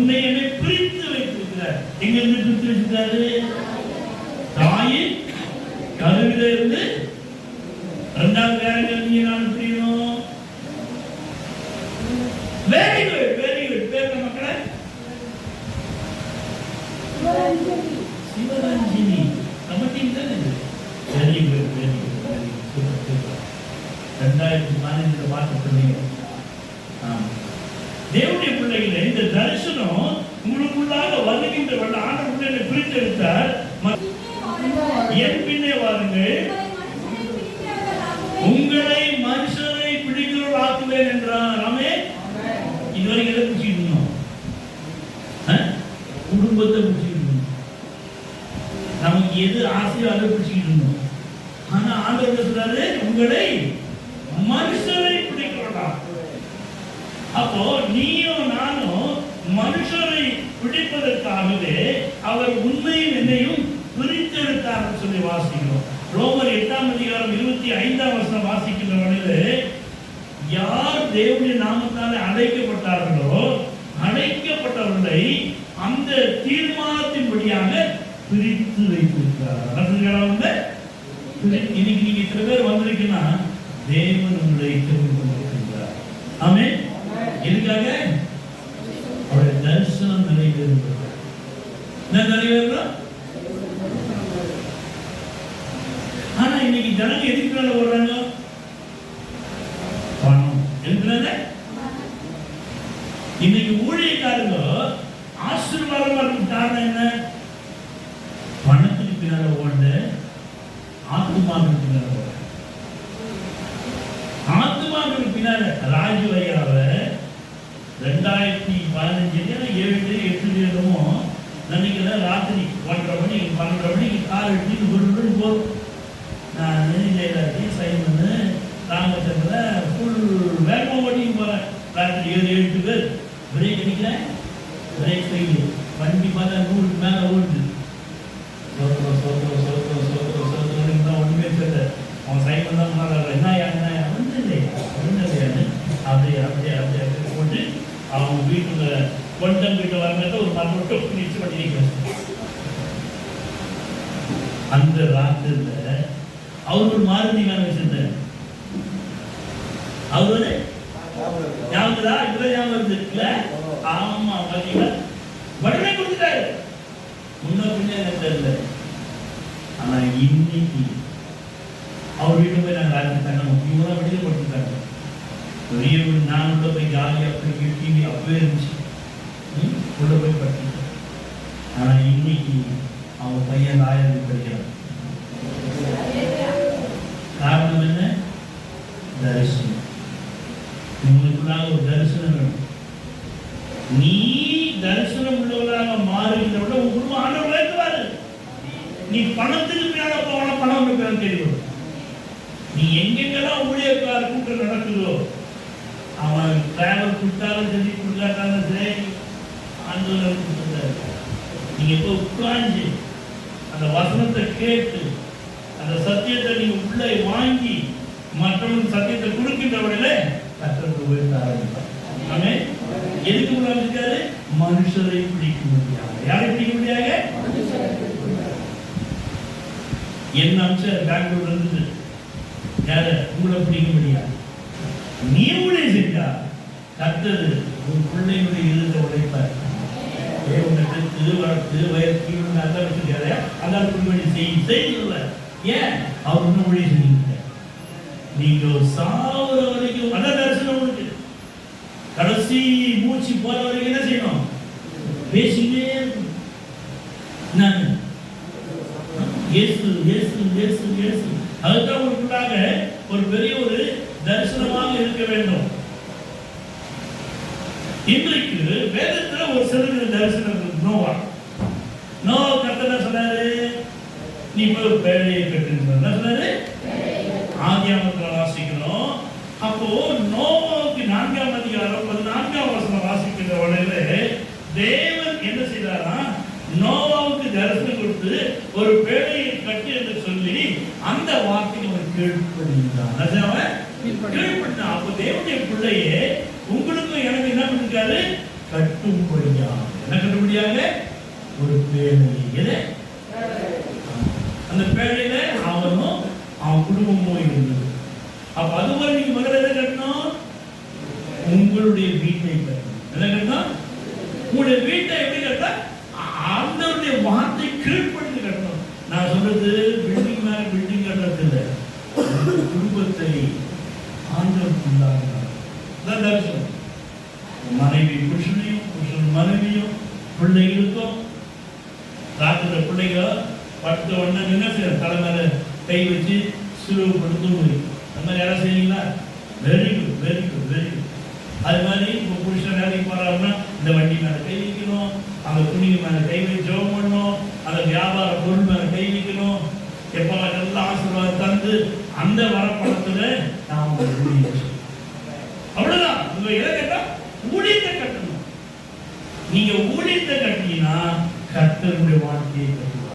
உன்னை என்னை பிரித்து வைத்திருக்கிறார். எங்க இருந்து பிரித்து வச்சிருக்காரு தாயின் கருவில இருந்து இரண்டாவது வேற நீங்க நான் பிரியணும். வெரி குட் வெரி குட் பேர் மக்களே. சிவரஞ்சினி நம்ம டீம் தானே இது? Very good very good very good ரெண்டாயிரத்தி பதினஞ்சுல பார்த்து சொன்னீங்க ஆமா. தேவனுடைய பிள்ளைகள இந்த தரிசனம் உங்களுக்குள்ளாக வருகின்ற வல்ல ஆண்டவர் உள்ள என்னை பிரித்தெடுத்தார் என் பின்னே வாருங்கள். உங்களை மனுஷரை பிடிக்கிறவர்கள் ஆக்குவேன் என்றார். ஆமே இதுவரை எதை பிடிச்சிருந்தோம் இருந்தோம் குடும்பத்தை பிடிச்சிருந்தோம் இருந்தோம். நமக்கு எது ஆசையோ அதை பிடிச்சிட்டு இருந்தோம். ஆனா ஆண்டவர் சொல்றாரு? உங்களை மனுஷ அப்போ நீயும் நானும் மனுஷரை பிடிப்பதற்காகவே அவர் உண்மையும் என்னையும் பிரித்தெடுத்தார் சொல்லி வாசிக்கிறோம். ரோமர் எட்டாம் அதிகாரம் இருபத்தி ஐந்தாம் வருஷம் வாசிக்கின்ற வழியிலே யார் தேவனுடைய நாமத்தால் அழைக்கப்பட்டார்களோ அழைக்கப்பட்டவர்களை அந்த தீர்மானத்தின்படியாக பிரித்து வைத்திருக்கிறார். வந்து இன்னைக்கு நீங்க இத்தனை பேர் வந்திருக்கீங்கன்னா தேவன் உங்களை தெரிந்து கொண்டிருக்கிறார் ஆமே எதுக்காக? அவருடைய தரிசனம் நிறைவேறுகிறது என்ன நிறைவேறும் ஆனா இன்னைக்கு ஜனங்க எதுக்கு மேல ஓடுறாங்க? பணம். எதுக்குனால இன்னைக்கு ஊழியக்காரங்க ஆசீர்வாதமா இருக்கு காரணம் என்ன? பணத்துக்கு பின்னால ஓட ஆத்மாவுக்கு பின்னால ஓடுற ஆத்மாவுக்கு பின்னால ராஜு ஐயாவை ரெண்டாயிரத்தி பதினஞ்சு ஏழு எட்டு என்னமோ தான் ராத்திரி ஒன்றரை மணி பன்னெண்டரை மணிக்கு கார் எடுத்து குரு போகும் நான் ஜெயலலிதா சைமனு ராமச்சந்திர ஃபுல் வேகமாக ஓட்டிக்கு போகிறேன் ராத்திரி ஏழு எட்டு பேர். பிரேக் அடிக்கிறேன். பிரேக் ஃபெயில் அவங்க வீட்டுல கொண்டம் வீட்டு வரங்க ஒரு மரம் மட்டும் பிடிச்சு பண்ணி அந்த ராத்திரில அவர் ஒரு மாருதி வேலை வச்சிருந்தார். அவரு ஞாபகா இப்ப ஞாபகம் வருது ஆமா பாத்தீங்களா உடனே கொடுத்துட்டாரு. முன்ன பின்ன தெரியல. ஆனா இன்னைக்கு அவர் வீட்டு போய் நாங்க ராத்திரி தங்கணும். இவங்க தான் கொடுத்துட்டாங்க பெரிய ஒரு நான் உள்ள போய் ஜாலியாக போய் டிவி அப்பவே இருந்துச்சு. உள்ள போய் படிக்க ஆனா இன்னைக்கு அவன் பையன் ஆயிரத்தி படிக்கிறான். காரணம் என்ன? தரிசனம். உங்களுக்குள்ளாக ஒரு தரிசனம் வேணும். நீ தரிசனம் உள்ளவர்களாக மாறுகின்ற விட உன் குடும்பம் ஆண்டவர் உயர்த்துவாரு நீ பணத்துக்கு மேல போன பணம் உனக்கு பேர் தெரியும் நீ எங்கெங்கெல்லாம் ஊழியக்கார கூட்டம் நடக்குதோ அவன் டிராவல் கொடுத்தாலும் சரி கொடுக்காட்டாலும் சரி ஆண்டவர் கொடுத்துருந்தாரு நீங்க இப்போ உட்கார்ந்து அந்த வசனத்தை கேட்டு அந்த சத்தியத்தை நீங்க உள்ளே வாங்கி மற்றவங்களுக்கு சத்தியத்தை கொடுக்கின்றவர்கள கத்தருக்கு உயர்த்த ஆரம்பிப்பார் ஆமே எதுக்கு முன்னாடி இருக்காரு? மனுஷரை பிடிக்க முடியாது யாரை பிடிக்க முடியாது என்ன அம்சம்? பெங்களூர்ல இருந்து யார? உங்களை பிடிக்க முடியாது நீ உடைய செஞ்சா கத்தது உன் பிள்ளையுடைய இருந்த உழைப்பார் உன்னை பெற்று வளர்த்து வயசு அந்த வச்சிருக்காரு. அதான் செய்யல ஏன்? அவர் இன்னும் ஊழிய நீங்க சாவுற வரைக்கும் அதான் தரிசனம் உங்களுக்கு கடைசி மூச்சு போற வரைக்கும் என்ன செய்யணும்? பேசிக்கிட்டே நான் இயேசு இயேசு இயேசு இயேசு அதுதான் உங்களுக்குள்ளாக ஒரு பெரிய ஒரு தரிசனமாக இருக்க வேண்டும். இன்றைக்கு வேதத்துல ஒரு சிலருக்கு தரிசனம் நோவா நோ கத்தன சொன்னாரு? நீ போய் பேழையை கட்டுன்னு சொன்னாரு. ஆதியாமத்துல வாசிக்கிறோம். அப்போ நோவாவுக்கு நான்காம் அதிகாரம் பதினான்காம் வசனம் வாசிக்கிற உடனே தேவன் என்ன செய்தாரா? நோவாவுக்கு தரிசனம் கொடுத்து ஒரு பேழையை கட்டு என்று சொல்லி அந்த வார்த்தையை அவர் கீழ்ப்படிந்தான் அவன்? அப்ப தேவனுடைய பிள்ளையே உங்களுக்கும் எனக்கு என்ன பண்ணிருக்காரு கட்டும்படியா கட்டும்படியாக? ஒரு பேழை எது? அந்த பேழையில அவனும் அவன் குடும்பமும் இருந்தது. அப்ப அதுவரை நீங்க முதல்ல எதை கட்டணும் உங்களுடைய வீட்டை கட்டணும் என்ன கட்டணும் உங்களுடைய வீட்டை எப்படி கட்ட ஆண்டவருடைய வார்த்தை கீழ்ப்படுத்தி கட்டணும் நான் சொல்றது பில்டிங் மேல பில்டிங் கட்டுறது இல்லை. குடும்பத்தை ஆண்டவருக்கு உண்டாகிறார் தரிசனம் மனைவி புருஷனையும் புருஷன் மனைவியும் பிள்ளைகளுக்கும் ராத்திர பிள்ளைங்க படுத்த உடனே என்ன செய்யணும்? தலை கை வச்சு சிலுவப்படுத்த முடியும் அந்த மாதிரி யாரும் செய்வீங்களா? Very good very good very good அது மாதிரி இப்போ புருஷன் வேலைக்கு போகிறாருன்னா இந்த வண்டி மேலே கை வைக்கணும் அந்த துணிக்கு மேலே கை வச்சு ஜோம் பண்ணணும் அந்த வியாபார பொருள் மேலே கை வைக்கணும் எப்பெல்லாம் நல்ல ஆசீர்வாதம் தந்து அந்த வரப்பணத்துல நாம் ஊழியம் அவ்வளவுதான். உங்க எதை கேட்டா ஊழியத்தை கட்டணும். நீங்க ஊழியத்தை கட்டினா கர்த்தருடைய வாழ்க்கையை